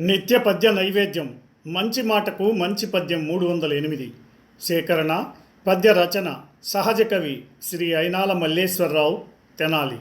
నిత్య పద్య నైవేద్యం. మంచి మాటకు మంచి పద్యం మూడు వందల ఎనిమిది. సేకరణ పద్య రచన సహజ కవి శ్రీ అయినాల మల్లేశ్వరరావు తెనాలి.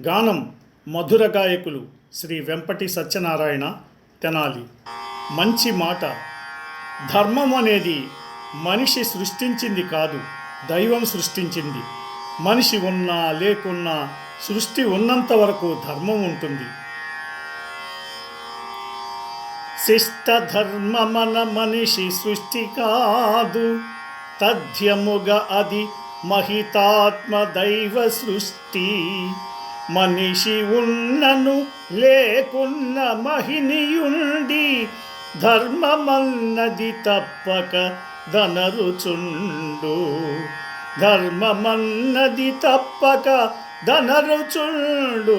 గానం మధుర గాయకులు శ్రీ వెంపటి సత్యనారాయణ తెనాలి. మంచి మాట. ధర్మం అనేది మనిషి సృష్టించింది కాదు దైవం సృష్టించింది. మనిషి ఉన్నా లేకున్నా సృష్టి ఉన్నంత వరకు ధర్మం ఉంటుంది. శిష్ట ధర్మమన మనిషి సృష్టి కాదు తథ్యముగ అది మహితాత్మ దైవ సృష్టి. మనిషి ఉన్నను లేకున్న మహినియుండి ధర్మమన్నది తప్పక ధనరుచుండు. ధర్మమన్నది తప్పక ధనరుచుండు.